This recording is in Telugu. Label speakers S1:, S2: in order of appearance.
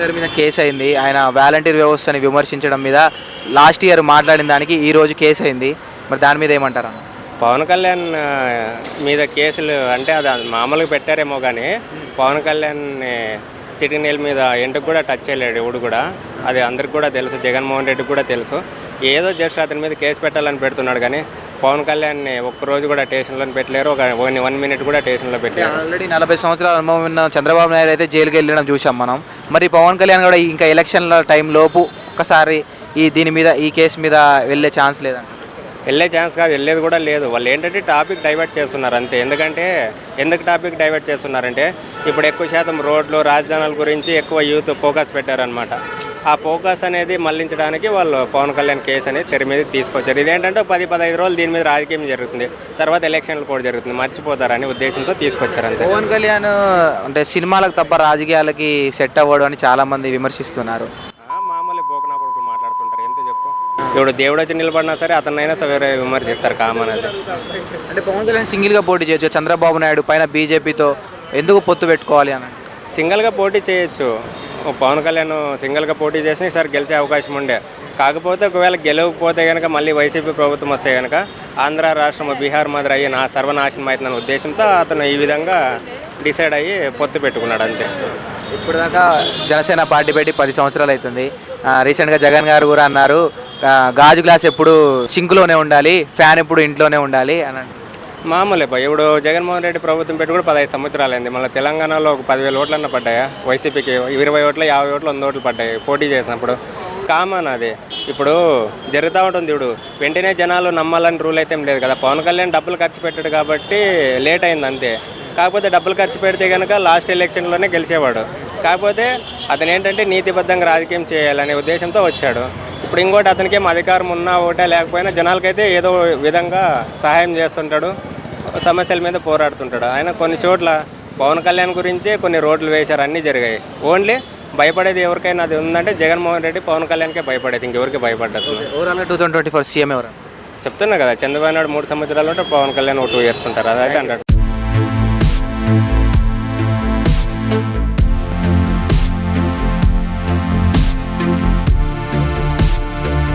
S1: గారి మీద కేసు అయింది. ఆయన వాలంటీర్ వ్యవస్థని విమర్శించడం మీద లాస్ట్ ఇయర్ మాట్లాడిన దానికి ఈ రోజు కేసు అయింది. మరి దాని మీద ఏమంటారు అన్న?
S2: పవన్ కళ్యాణ్ మీద కేసులు అంటే అది మామూలుగా పెట్టారేమో కానీ పవన్ కళ్యాణ్ చిటినీళ్ళ మీద ఎంటుకు కూడా టచ్ చేయలేడు ఇప్పుడు కూడా. అది అందరికి కూడా తెలుసు జగన్మోహన్ రెడ్డికి కూడా తెలుసు. ఏదో జస్ట్ అతని మీద కేసు పెట్టాలని పెడుతున్నాడు కానీ పవన్ కళ్యాణ్ని ఒక్కరోజు కూడా స్టేషన్లో పెట్టలేరు. ఒక వన్ వన్ మినిట్ కూడా స్టేషన్లో పెట్టలేరు.
S1: ఆల్రెడీ నలభై సంవత్సరాల అనుభవం ఉన్న చంద్రబాబు నాయుడు అయితే జైలుకి వెళ్ళడం చూసాం మనం. మరి పవన్ కళ్యాణ్ కూడా ఇంకా ఎలక్షన్ల టైం లోపు ఒక్కసారి ఈ దీని మీద ఈ కేసు మీద వెళ్ళే ఛాన్స్ లేదంట.
S2: వెళ్ళే ఛాన్స్ కాదు వెళ్ళేది కూడా లేదు. వాళ్ళు ఏంటంటే టాపిక్ డైవర్ట్ చేస్తున్నారు అంతే. ఎందుకంటే ఎందుకు టాపిక్ డైవర్ట్ చేస్తున్నారంటే ఇప్పుడు ఎక్కువ శాతం రోడ్లు రాజధానుల గురించి ఎక్కువ యూత్ ఫోకస్ పెట్టారనమాట ఆ ఫోకస్ అనేది మళ్ళించడానికి వాళ్ళు పవన్ కళ్యాణ్ కేసు అనేది తెర మీద తీసుకొచ్చారు. ఇదేంటంటే పది పదహైదు రోజులు దీని మీద రాజకీయం జరుగుతుంది. తర్వాత ఎలక్షన్లు కూడా జరుగుతుంది. మర్చిపోతారని ఉద్దేశంతో తీసుకొచ్చారు అంతే.
S1: పవన్ కళ్యాణ్ అంటే సినిమాలకు తప్ప రాజకీయాలకి సెట్ అవ్వడు అని చాలా మంది విమర్శిస్తున్నారు
S2: మామూలు బోకనా కొడుకులు చెప్పు ఇప్పుడు దేవుడు వచ్చి నిలబడినా సరే అతనైనా సరే వేరే విమర్శిస్తారు కామన్ అది
S1: అంటే పవన్ కళ్యాణ్ సింగిల్గా పోటీ చేయొచ్చు చంద్రబాబు నాయుడు పైన బీజేపీతో ఎందుకు పొత్తు పెట్టుకోవాలి అని?
S2: సింగిల్గా పోటీ చేయొచ్చు. పవన్ కళ్యాణ్ సింగిల్గా పోటీ చేసిన ఈసారి గెలిచే అవకాశం ఉండే. కాకపోతే ఒకవేళ గెలవకపోతే కనుక మళ్ళీ వైసీపీ ప్రభుత్వం వస్తే కనుక ఆంధ్ర రాష్ట్రం బీహార్ మాదిరి అయ్యి నా సర్వనాశనం అవుతుందన్న ఉద్దేశంతో అతను ఈ విధంగా డిసైడ్ అయ్యి పొత్తు పెట్టుకున్నాడు అంతే.
S1: ఇప్పుడు దాకా జనసేన పార్టీ పెట్టి పది సంవత్సరాలు అవుతుంది. రీసెంట్గా జగన్ గారు కూడా అన్నారు గాజు గ్లాస్ ఎప్పుడు సింక్లోనే ఉండాలి ఫ్యాన్ ఎప్పుడు ఇంట్లోనే ఉండాలి అని
S2: మామూలే పోయి ఇప్పుడు జగన్మోహన్ రెడ్డి ప్రభుత్వం పెట్టి కూడా పదహైదు సంవత్సరాలు అయింది మళ్ళీ తెలంగాణలో ఒక పదివేల ఓట్లన్న పడ్డాయా? వైసీపీకి ఇరవై ఓట్లు యాభై ఓట్లు వంద ఓట్లు పడ్డాయి పోటీ చేసినప్పుడు. కామన్ అది. ఇప్పుడు జరుగుతూ ఉంటుంది ఇప్పుడు వెంటనే జనాలు నమ్మాలని రూల్ అయితే లేదు కదా. పవన్ కళ్యాణ్ డబ్బులు ఖర్చు పెట్టాడు కాబట్టి లేట్ అయింది అంతే. కాకపోతే డబ్బులు ఖర్చు పెడితే కనుక లాస్ట్ ఎలక్షన్లోనే గెలిచేవాడు. కాకపోతే అతను ఏంటంటే నీతిబద్ధంగా రాజకీయం చేయాలనే ఉద్దేశంతో వచ్చాడు. ఇప్పుడు ఇంకోటి అతనికి అధికారం ఉన్నా ఒకటే లేకపోయినా జనాలకైతే ఏదో విధంగా సహాయం చేస్తుంటాడు సమస్యల మీద పోరాడుతుంటాడు. ఆయన కొన్ని చోట్ల పవన్ కళ్యాణ్ గురించే కొన్ని రోడ్లు వేశారు అన్నీ జరిగాయి. ఓన్లీ భయపడేది ఎవరికైనా అది ఉందంటే జగన్మోహన్ రెడ్డి పవన్ కళ్యాణ్కే భయపడేది ఇంకెవరికి భయపడ్డదు
S1: ఓవరాల్గా two thousand twenty four CM ఎవరు?
S2: చెప్తున్నా కదా చంద్రబాబు నాయుడు మూడు సంవత్సరాలు ఉంటే పవన్ కళ్యాణ్ ఒక టూ ఇయర్స్ ఉంటారు అదైతే అంటాడు.